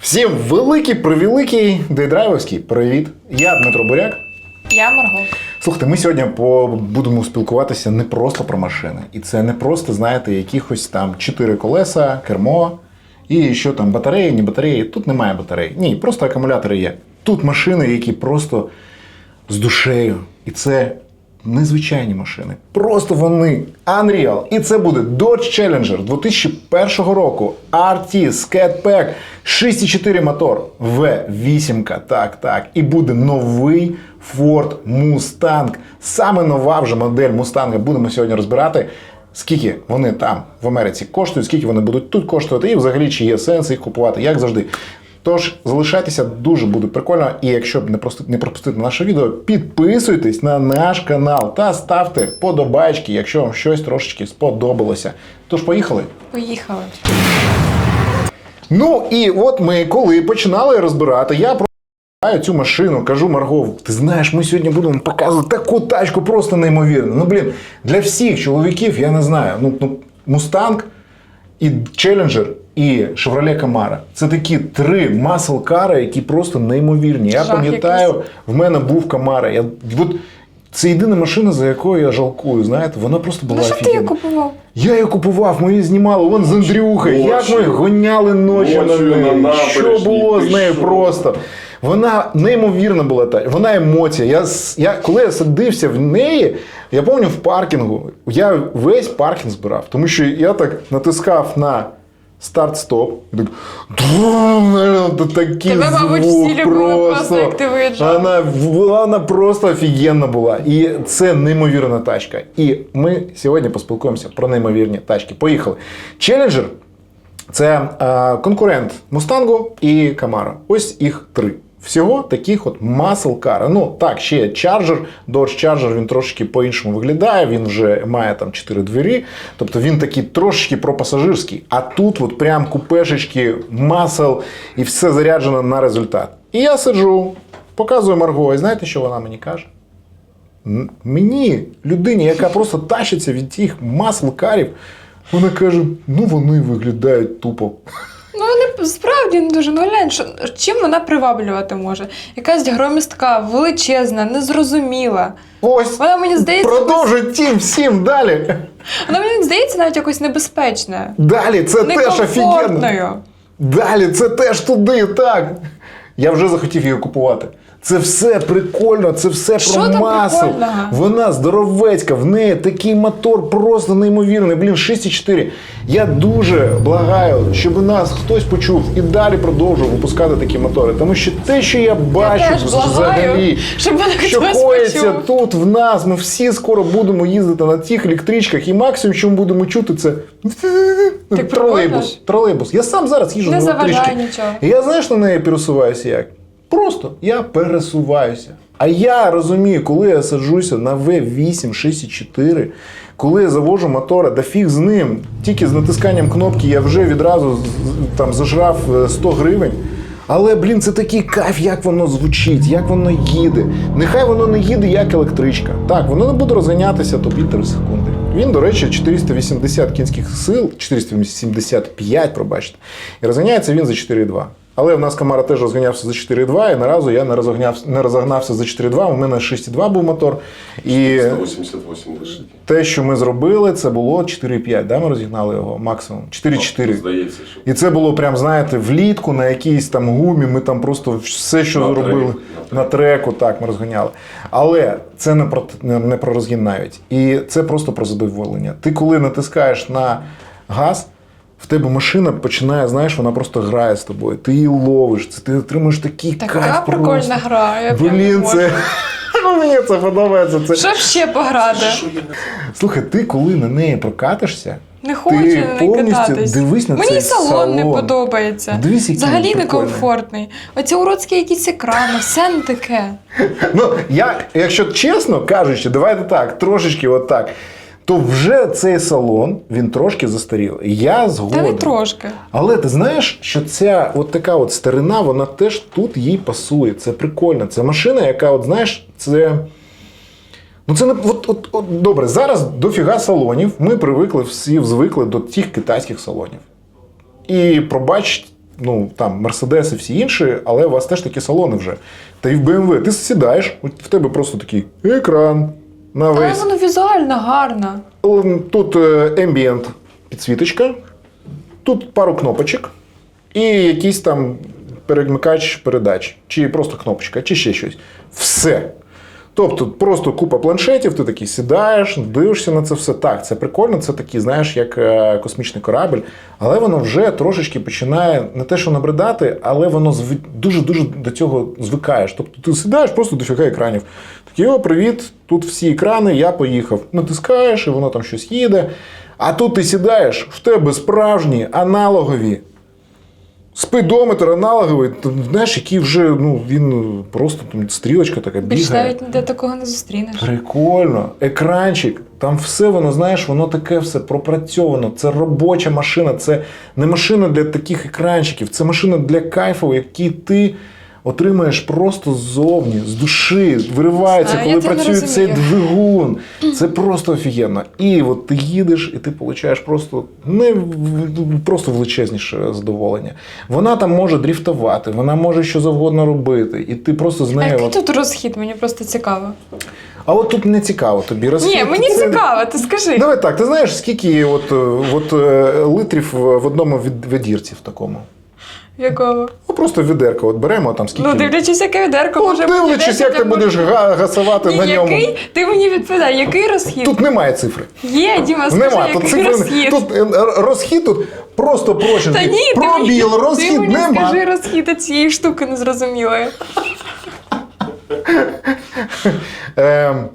Всім великий, превеликий дейдрайверський привіт. Я Дмитро Буряк. Я Марго. Слухайте, ми сьогодні по- будемо спілкуватися не просто про машини. І це не просто, знаєте, якихось там чотири колеса, кермо і що там, батареї, не батареї. Тут немає батарей. Ні, просто акумулятори є. Тут машини, які просто з душею. І це незвичайні машини. Просто вони Unreal. І це буде Dodge Challenger 2001 року. RT Scat Pack 6,4 мотор. V8. Так, так. І буде новий Ford Mustang. Саме нова вже модель Mustang. Будемо сьогодні розбирати. Скільки вони там в Америці коштують, скільки вони будуть тут коштувати, і взагалі чи є сенс їх купувати, як завжди. Тож залишайтеся, дуже буде прикольно. І якщо б не не пропустити наше відео, підписуйтесь на наш канал та ставте подобайки, якщо вам щось трошечки сподобалося. Тож поїхали. Поїхали. Ну і от ми коли починали розбирати, я про цю машину кажу Марго, ти знаєш, ми сьогодні будемо показувати таку тачку просто неймовірну. Ну блін, для всіх чоловіків я не знаю. Ну, ну Мустанг і Челленджер, і Chevrolet Camaro. Це такі три масл-кари, які просто неймовірні. Я пам'ятаю, в мене був Camaro. Я, от, це єдина машина, за якою я жалкую. Знаєте, вона просто була Ну що ти її купував? Я її купував, ми її знімали вон з Андрюхою. Як ми гоняли ночі на неї. на Що було з нею що? просто. Вона неймовірна була та. Вона емоція. Я, я, коли я садився в неї, я пам'ятаю в паркінгу, я весь паркінг збирав, тому що я так натискав на старт-стоп. такий Тебе, мабуть, звук всі любили просто, як ти виїжджав. Вона, вона просто офігенна була. І це неймовірна тачка. І ми сьогодні поспілкуємося про неймовірні тачки. Поїхали. Челленджер це е, конкурент Мустангу і Камара. Ось їх три. Всього таких от muscle car. Ну так, ще є Charger. Dodge Charger він трошки по-іншому виглядає. Він вже має там чотири двері. Тобто він такий трошки пропасажирський. А тут от прям купешечки, масел і все заряджено на результат. І я сиджу, показую Марго, і знаєте, що вона мені каже? Мені, людині, яка просто тащиться від тих масл-карів, вона каже: ну вони виглядають тупо. Ну не справді не дуже. Ну глянь, що, чим вона приваблювати може? Якась громістка, величезна, незрозуміла. Ось Вона мені здається, продовжуй тім всім далі. вона мені здається навіть якось небезпечна. Далі це теж офігенно. Далі це теж туди, так. Я вже захотів її купувати. Це все прикольно, це все Що про там масу. прикольного? Вона здоровецька, в неї такий мотор просто неймовірний. Блін, 6,4. Я дуже благаю, щоб нас хтось почув і далі продовжував випускати такі мотори. Тому що те, що я бачу теж благаю, взагалі, щоб мене що хтось коїться почув. тут в нас, ми всі скоро будемо їздити на цих електричках, і максимум, що ми будемо чути, це Так тролейбус. прикольно. Тролейбус. Я сам зараз їжджу Не на електричці. заважає нічого. І я знаєш на неї пересуваюся як? Просто я пересуваюся. А я розумію, коли я саджуся на V8 6,4, коли я завожу мотора, да фіг з ним, тільки з натисканням кнопки я вже відразу там зажрав е, 100 гривень. Але, блін, це такий кайф, як воно звучить, як воно їде. Нехай воно не їде як електричка. Так, воно не буде розганятися то півтори секунди. Він, до речі, 480 кінських сил, 475, пробачте. І розганяється він за 4,2. Але в нас Камара теж розганявся за 4,2, і наразу я не розогнявся, не розогнався за 4,2. У мене 6,2 був мотор. І 188 лошадей. те, що ми зробили, це було 4,5. Да? Ми розігнали його максимум. 4,4. Здається, що. І це було прям, знаєте, влітку на якійсь там гумі. Ми там просто все, що На зробили треку, на на треку, так ми розганяли. Але це не про не про розгін навіть. І це просто про задоволення. Ти коли натискаєш на газ. В тебе машина починає, знаєш, вона просто грає з тобою. Ти її ловиш, це ти отримуєш такий кайф. Така прикольна гра. Я Блін, це. Ну, Мені це подобається. Це... Щоб ще пограти. Що Слухай, ти коли на неї прокатишся, Не хочу Ти на повністю кататись. дивись на Мені цей і салон, не подобається. Дивись, який Взагалі некомфортний. Оці уродські якісь екрани, все не таке. Ну, я, якщо чесно кажучи, давайте так, трошечки отак. То вже цей салон він трошки застарілий. Я Та не трошки. Але ти знаєш, що ця от така от старина, вона теж тут їй пасує. Це прикольно. Це машина, яка, от знаєш, це. Ну, це не от, от, от добре. Зараз дофіга салонів. Ми привикли всі звикли до тих китайських салонів. І пробач, ну там Мерседес і всі інші, але у вас теж такі салони вже. Та й в BMW ти сідаєш, в тебе просто такий екран на Але весь. воно візуально гарно. Тут е, ambient підсвіточка, тут пару кнопочок і якийсь там перемикач передач, чи просто кнопочка, чи ще щось. Все. Тобто просто купа планшетів, ти такий сідаєш, дивишся на це все. Так, це прикольно, це такий, знаєш, як е, космічний корабль, але воно вже трошечки починає не те, що набридати, але воно дуже-дуже до цього звикаєш. Тобто ти сідаєш просто дофіга екранів. Такий, о, привіт, тут всі екрани, я поїхав. Натискаєш, і воно там щось їде. А тут ти сідаєш, в тебе справжні аналогові Спидометр аналоговий, знаєш, який вже ну, він просто там стрілочка така Більш бігає. навіть ніде такого не зустрінеш. Прикольно. Екранчик, там все воно, знаєш, воно таке все пропрацьовано. Це робоча машина, це не машина для таких екранчиків, це машина для кайфу, який ти отримаєш просто ззовні, з душі, виривається, я коли працює цей двигун. Це просто офігенно. І от ти їдеш, і ти получаєш просто не просто величезніше задоволення. Вона там може дріфтувати, вона може що завгодно робити, і ти просто з А нею. який от- тут розхід? Мені просто цікаво. А от тут не цікаво тобі розхід. Ні, мені це- цікаво, ти скажи. Давай так, ти знаєш, скільки от, от, е, литрів в одному від- ведірці в такому? Якого? Ну просто відерко, от беремо там скільки. Ну, дивлячись, яке відерко, може бути дивлячись, як ти будеш га- гасувати на ньому. який? Ти мені відповідай, який розхід? Тут немає цифри. Є, Діма, скажи, Нема. Тут, який цифри, розхід? тут е, розхід тут просто Та ні, ти Пробіл, ти розхід мені нема. скажи розхід цієї штуки незрозумілої. Ем,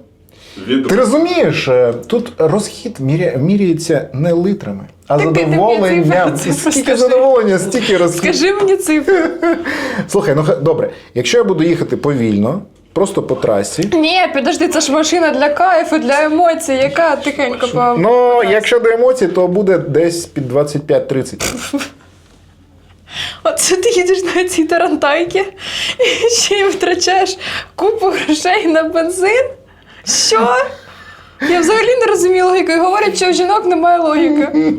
Від... ти розумієш, е, тут розхід міря, міряється не литрами, а Так задоволенням. Скільки скажи. задоволення, стільки розхід. Скажи мені цифру. Слухай, ну ха- добре, якщо я буду їхати повільно, просто по трасі. Ні, підожди, це ж машина для кайфу, для емоцій, яка тихенько по. Ну, якщо до емоцій, то буде десь під 25-30. Оце ти їдеш на цій тарантайки і ще й витрачаєш купу грошей на бензин? Що? Я взагалі не розумію логіки. Говорять, що у жінок немає логіки.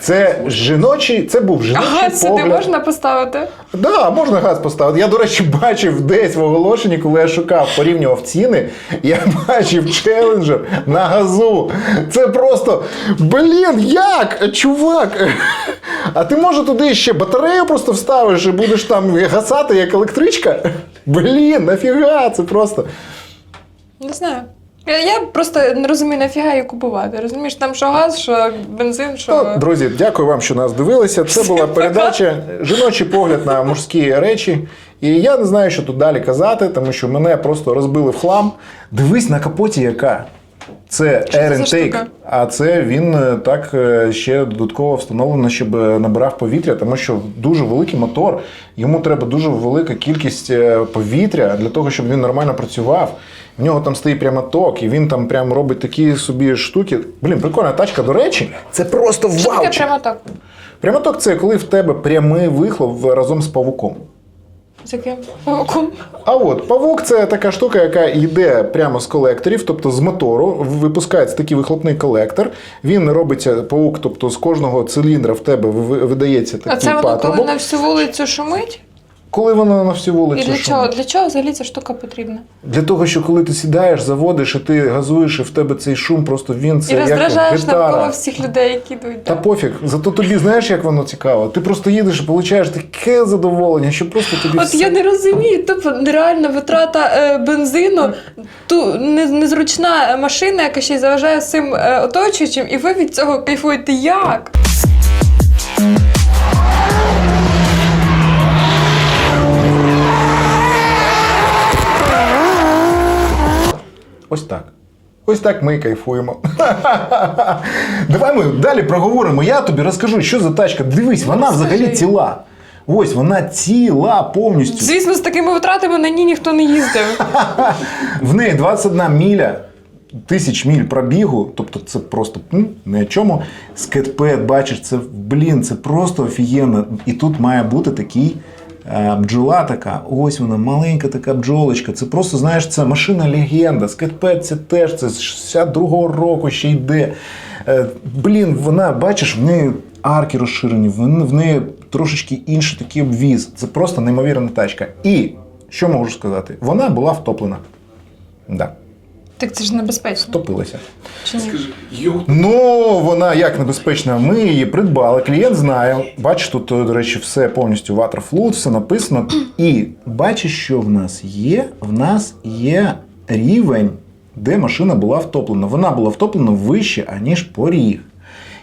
Це жіночий, це був жіночий Ага, сюди погляд. можна поставити. Да, можна газ поставити. Я, до речі, бачив десь в оголошенні, коли я шукав, порівнював ціни, я бачив челенджер на газу. Це просто, блін, як? Чувак. А ти може туди ще батарею просто вставиш і будеш там гасати як електричка? Блін, нафіга, це просто. Не знаю. Я, просто не розумію, нафіга її купувати. Розумієш, там що газ, що бензин, що. Ну, друзі, дякую вам, що нас дивилися. Це була передача Жіночий погляд на мужські речі. І я не знаю, що тут далі казати, тому що мене просто розбили в хлам. Дивись на капоті, яка. Це Що це за Intake, штука? а це він е, так е, ще додатково встановлено, щоб е, набирав повітря, тому що дуже великий мотор. Йому треба дуже велика кількість е, повітря для того, щоб він нормально працював. В нього там стоїть прямо ток, і він там прямо робить такі собі штуки. Блін, прикольна тачка, до речі, це просто Що таке вау! прямо так? Прямоток це коли в тебе прямий вихлоп разом з павуком. З яким павуком? А от павук це така штука, яка йде прямо з колекторів, тобто з мотору, випускається такий вихлопний колектор. Він робиться павук, тобто з кожного циліндра в тебе ви- видається А такий це воно коли на всю вулицю шумить? Коли воно на всю І вулицю. для шумить. чого? Для чого взагалі ця штука потрібна? Для того, що коли ти сідаєш, заводиш, і ти газуєш, і в тебе цей шум, просто він це І як роздражаєш навколо всіх людей, які йдуть. Та так? пофіг, зато тобі знаєш, як воно цікаво. Ти просто їдеш і получаєш таке задоволення, що просто тобі От все... я не розумію, тобто нереальна витрата е, бензину, ту незручна машина, яка ще й заважає всім е, оточуючим, і ви від цього кайфуєте як? Ось так. Ось так ми і кайфуємо. Давай ми далі проговоримо. Я тобі розкажу, що за тачка. Дивись, вона взагалі ціла. Ось вона ціла повністю. Звісно, з такими витратами на ній ніхто не їздив. В неї 21 міля. Тисяч міль пробігу, тобто це просто м, ні о чому. Скетпед, бачиш, це блін, це просто офігенно. І тут має бути такий бджола така. Ось вона, маленька така бджолочка. Це просто, знаєш, це машина легенда. Скетпед це теж це з 62-го року ще йде. Е, блін, вона, бачиш, в неї арки розширені, в, в неї трошечки інший такий обвіз. Це просто неймовірна тачка. І що можу сказати? Вона була втоплена. Да, Так це ж небезпечно. втопилася. Чи ні? Ну, вона як небезпечна. Ми її придбали. Клієнт знає. Бачиш, тут, до речі, все повністю Waterflood, все написано. І бачиш, що в нас є? В нас є рівень, де машина була втоплена. Вона була втоплена вище, аніж поріг.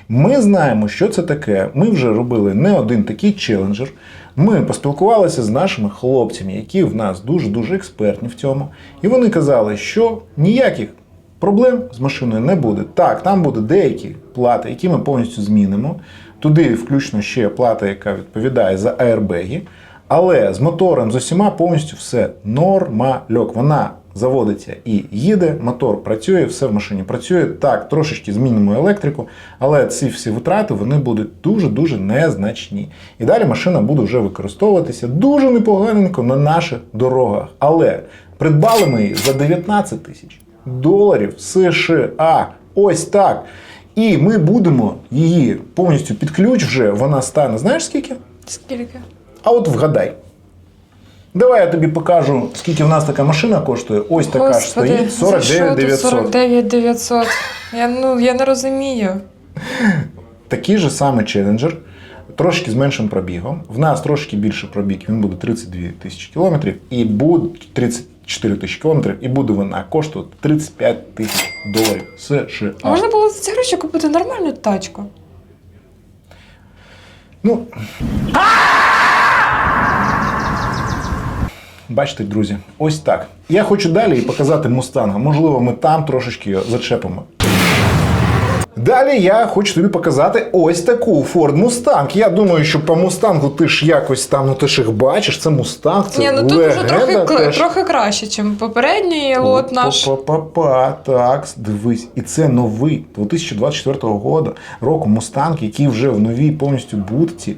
Ми знаємо, що це таке. Ми вже робили не один такий челенджер. Ми поспілкувалися з нашими хлопцями, які в нас дуже-дуже експертні в цьому. І вони казали, що ніяких проблем з машиною не буде. Так, там буде деякі плати, які ми повністю змінимо. Туди включно ще плата, яка відповідає за аербеги. Але з мотором з усіма повністю все нормальок. Вона заводиться і їде, мотор працює, все в машині працює. Так, трошечки змінимо електрику, але ці всі витрати вони будуть дуже-дуже незначні. І далі машина буде вже використовуватися дуже непоганенько на наших дорогах. Але придбали ми її за 19 тисяч доларів США. Ось так. І ми будемо її повністю під ключ вже. Вона стане, знаєш скільки? Скільки? А от вгадай. Давай я тобі покажу, скільки в нас така машина коштує. Ось така ж стоїть 49 900. 49 900. Я, ну, я не розумію. Такий же самий челенджер, трошки з меншим пробігом. В нас трошки більше пробіг, він буде 32 тисячі кілометрів і буде 34 тисячі кілометрів, і буде вона коштувати 35 тисяч доларів США. Можна було за ці гроші купити нормальну тачку. Ну. Бачите, друзі, ось так. Я хочу далі і показати мустанга. Можливо, ми там трошечки зачепимо. Далі я хочу тобі показати ось таку Ford Mustang. Я думаю, що по мустангу ти ж якось там, ну ти ж їх бачиш, це мустанг, це Ні, ну тут вже трохи, теж. трохи краще, ніж попередній лот наш. Па-па-па, так, дивись. І це новий 2024 року, року Мустанг, який вже в новій повністю будці.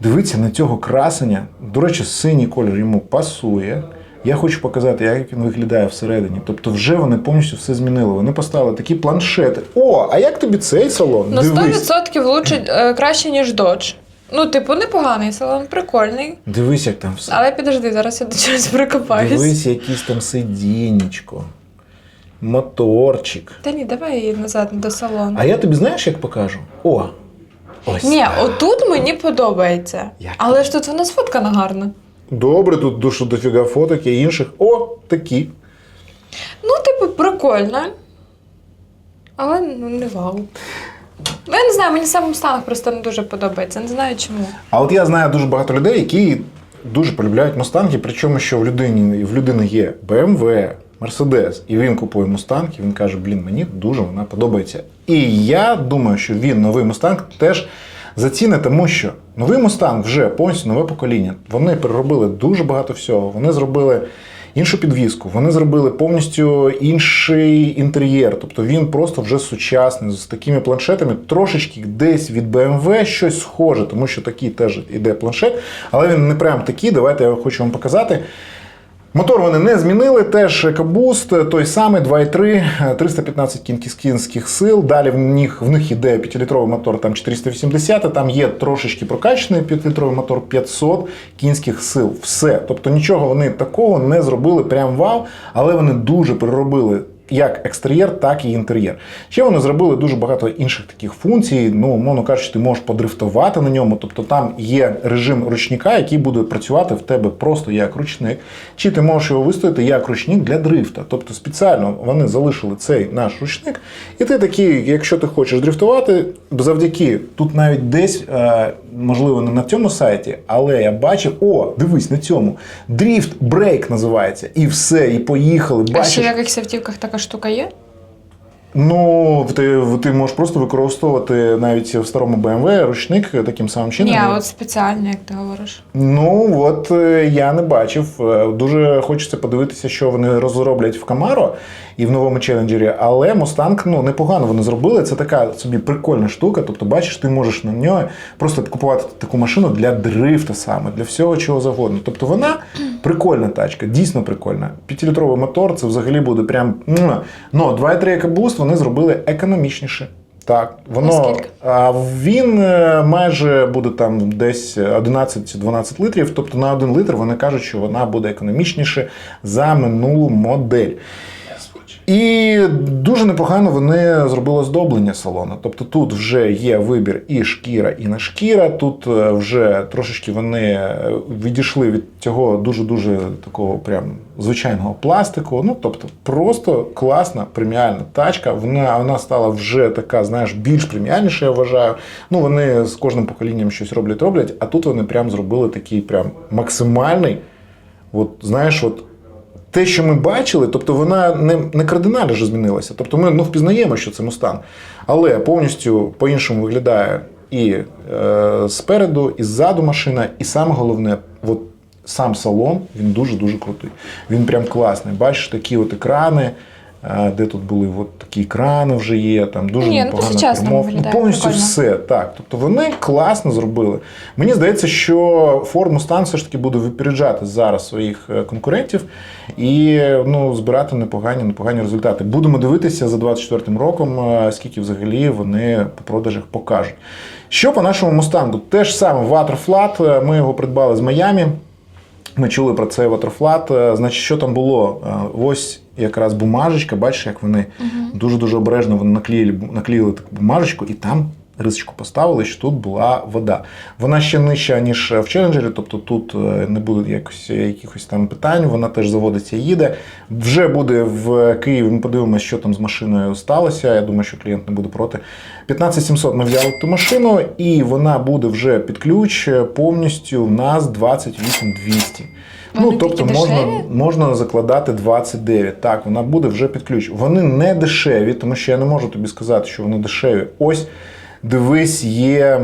Дивіться на цього красення. До речі, синій колір йому пасує. Я хочу показати, як він виглядає всередині. Тобто, вже вони повністю все змінили. Вони поставили такі планшети. О, а як тобі цей салон? Дивись. 100% лучше, е, краще, ніж Dodge. Ну, типу, непоганий салон, прикольний. Дивись, як там все. Але підожди, зараз я до чогось прикопаюсь. Дивись, якийсь там сидінечко, моторчик. Та ні, давай її назад до салону. А я тобі знаєш, як покажу? О! Ось. Ні, так. отут мені подобається. Як Але ж тут вона сфоткана гарно. Добре, тут дуже дофіга фоток і інших. О, такі. Ну, типу, прикольно. Але ну, не вау. Ну, я не знаю, мені сам Мустанг просто не дуже подобається. Не знаю чому. А от я знаю дуже багато людей, які дуже полюбляють мустанги, причому що в людині, в людини є BMW, Mercedes, і він купує мустанг, і він каже, блін, мені дуже вона подобається. І я думаю, що він новий мустанг теж зацінить, тому що новий мустанг вже повністю нове покоління. Вони переробили дуже багато всього. Вони зробили. Іншу підвіску, вони зробили повністю інший інтер'єр. Тобто він просто вже сучасний, з такими планшетами, трошечки десь від BMW щось схоже, тому що такий теж іде планшет, але він не прям такий. Давайте я хочу вам показати. Мотор вони не змінили, теж екобуст, той самий 2.3, 315 кінських сил. Далі в них, в них іде 5-літровий мотор там 480, а там є трошечки прокачаний 5-літровий мотор 500 кінських сил. Все. Тобто нічого вони такого не зробили, прям вау, але вони дуже переробили. Як екстер'єр, так і інтер'єр. Ще вони зробили дуже багато інших таких функцій. Ну, мовно кажучи, ти можеш подрифтувати на ньому. Тобто там є режим ручника, який буде працювати в тебе просто як ручник. Чи ти можеш його виставити як ручник для дрифта. Тобто спеціально вони залишили цей наш ручник. І ти такий, якщо ти хочеш дрифтувати, завдяки тут навіть десь, е, можливо, не на цьому сайті, але я бачив, о, дивись на цьому. Дріфт брейк називається. І все, і поїхали. А ще Бачиш, в якихось автівках така штука є? Ну, ти, ти можеш просто використовувати навіть в старому BMW ручник таким самим чином. Ні, а от спеціально, як ти говориш. Ну от е, я не бачив. Е, Дуже хочеться подивитися, що вони розроблять в Camaro і в новому челенджері. Але Mustang ну непогано вони зробили. Це така собі прикольна штука. Тобто, бачиш, ти можеш на нього просто купувати таку машину для дрифта саме, для всього чого завгодно. Тобто вона прикольна тачка, дійсно прикольна. П'ятилітровий мотор це взагалі буде прям. Ну, 2.3 EcoBoost вони зробили економічніше. Так, воно а він е, майже буде там десь 11-12 літрів. Тобто на один літр вони кажуть, що вона буде економічніше за минулу модель. І дуже непогано вони зробили оздоблення салону. Тобто тут вже є вибір і шкіра, і не шкіра. Тут е, вже трошечки вони е, відійшли від цього дуже-дуже такого прям звичайного пластику. Ну тобто, просто класна преміальна тачка. Вона, вона стала вже така, знаєш, більш преміальніша, я вважаю. Ну вони з кожним поколінням щось роблять, роблять, а тут вони прям зробили такий прям максимальний. От знаєш, от те, що ми бачили, тобто вона не, не кардинально ж змінилася. Тобто ми ну, впізнаємо, що це Мустан, але повністю по-іншому виглядає і е, спереду, і ззаду машина, і саме головне, от сам салон він дуже-дуже крутий. Він прям класний. Бачиш, такі от екрани. Де тут були от такі екрани вже є, там дуже Ні, ну, непогано по-сучасному кермо. повністю прикольно. все так. Тобто вони класно зробили. Мені здається, що Ford Mustang все ж таки буде випереджати зараз своїх е, конкурентів і ну, збирати непогані, непогані результати. Будемо дивитися за 24 роком, е, скільки взагалі вони по продажах покажуть. Що по нашому мустангу? Те ж саме Waterflat, е, ми його придбали з Майамі. Ми чули про цей Waterflat. Значить, що там було? Ось якраз бумажечка, бачиш, як вони дуже-дуже обережно вони наклеїли, наклеїли таку бумажечку, і там рисочку поставили, що тут була вода. Вона ще нижча, ніж в Челенджері, тобто тут е, не буде якось, якихось там питань, вона теж заводиться і їде. Вже буде в Києві, ми подивимося, що там з машиною сталося. Я думаю, що клієнт не буде проти. 15700 ми взяли ту машину, і вона буде вже під ключ е, повністю в нас 28200. Ну, тобто такі можна, дешеві? можна закладати 29. Так, вона буде вже під ключ. Вони не дешеві, тому що я не можу тобі сказати, що вони дешеві. Ось дивись, є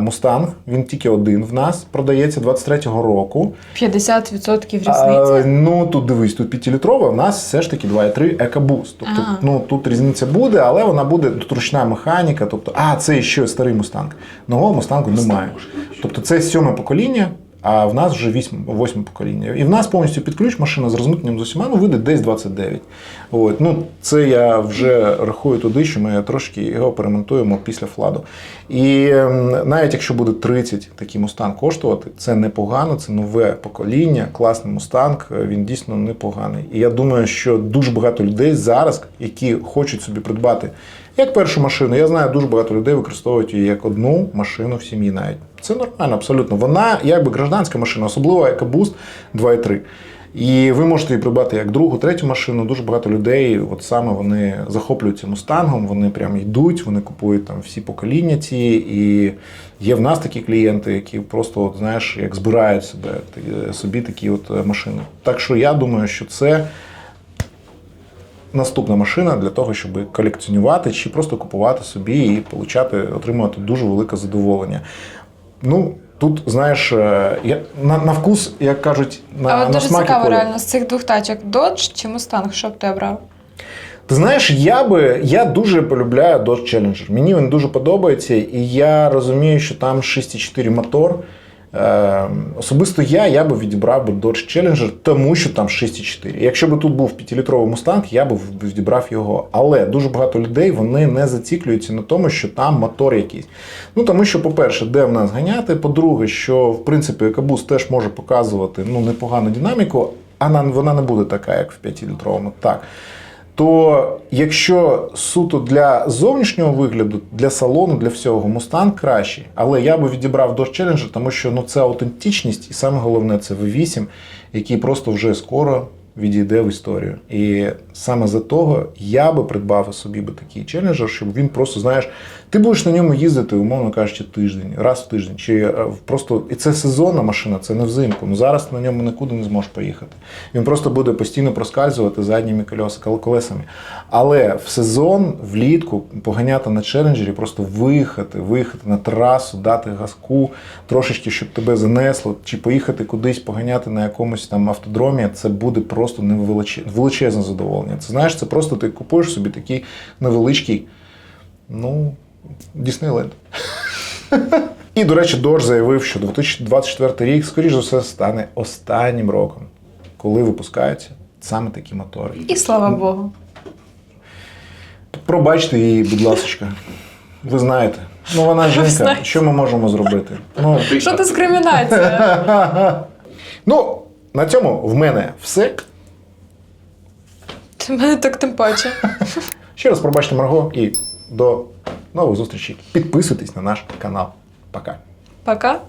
Мустанг, він тільки один в нас, продається 23-го року. 50% різниця. А, ну тут дивись, тут 5-літрова, в нас все ж таки 2,3 EcoBoost. Тобто, А. ну тут різниця буде, але вона буде тут ручна механіка. Тобто, а це ще старий мустанг. Нового мустангу немає. Тобто це сьоме покоління. А в нас вже восьме покоління. І в нас повністю під ключ машина з розмитненням з усіма ну, вийде десь 29. От. Ну, це я вже рахую туди, що ми трошки його перемонтуємо після фладу. І ем, навіть якщо буде 30 такий мустанг коштувати, це непогано, це нове покоління, класний мустанг, е, він дійсно непоганий. І я думаю, що дуже багато людей зараз, які хочуть собі придбати як першу машину, я знаю, дуже багато людей використовують її як одну машину в сім'ї навіть. Це нормально, абсолютно. Вона якби гражданська машина, особливо EcoBoost 2.3. І ви можете її придбати як другу, третю машину. Дуже багато людей, от саме вони захоплюються мустангом, вони прям йдуть, вони купують там всі покоління ці. І є в нас такі клієнти, які просто, от, знаєш, як збирають себе собі такі от е, машини. Так що я думаю, що це наступна машина для того, щоб колекціонувати чи просто купувати собі і отримувати дуже велике задоволення. Ну, тут, знаєш, е, я, на, на вкус, як кажуть, на, а от дуже цікаво, коли. реально, з цих двох тачок Dodge чи Mustang, що б ти обрав? Ти знаєш, я би я дуже полюбляю Dodge Challenger. Мені він дуже подобається, і я розумію, що там 6,4 мотор. Е, особисто я, я би відібрав би Dodge Challenger, тому що там 6,4. Якщо б тут був 5-літровий Mustang, я б відібрав його. Але дуже багато людей вони не зациклюються на тому, що там мотор якийсь. Ну тому що, по-перше, де в нас ганяти. По-друге, що в принципі EcoBoost теж може показувати ну, непогану динаміку, а вона не буде така, як в 5-літровому. Так то якщо суто для зовнішнього вигляду, для салону, для всього, Мустанг кращий. Але я би відібрав Dodge Challenger, тому що ну, це аутентичність, і саме головне це V8, який просто вже скоро відійде в історію. І саме за того я би придбав собі би такий Challenger, щоб він просто, знаєш, ти будеш на ньому їздити, умовно кажучи, тиждень, раз в тиждень. Чи е, просто і це сезонна машина, це не взимку. Ну зараз на ньому нікуди не зможеш поїхати. Він просто буде постійно проскальзувати задніми колес- колесами. Але в сезон, влітку, поганяти на челенджері, просто виїхати, виїхати на трасу, дати газку, трошечки, щоб тебе занесло, чи поїхати кудись поганяти на якомусь там автодромі, це буде просто величезне задоволення. Це знаєш, це просто ти купуєш собі такий невеличкий, ну, Діснейленд. І, до речі, Додж заявив, що 2024 рік, скоріш за все, стане останнім роком, коли випускаються саме такі мотори. І слава Богу. Пробачте її, будь ласка. ви знаєте. Ну вона жінка. Що ми можемо зробити? Ну, Що дискримінація? ну на цьому в мене все. Ти мене так тим паче. Ще раз пробачте Марго і до нових зустрічей. Підписуйтесь на наш канал. Пока. Пока.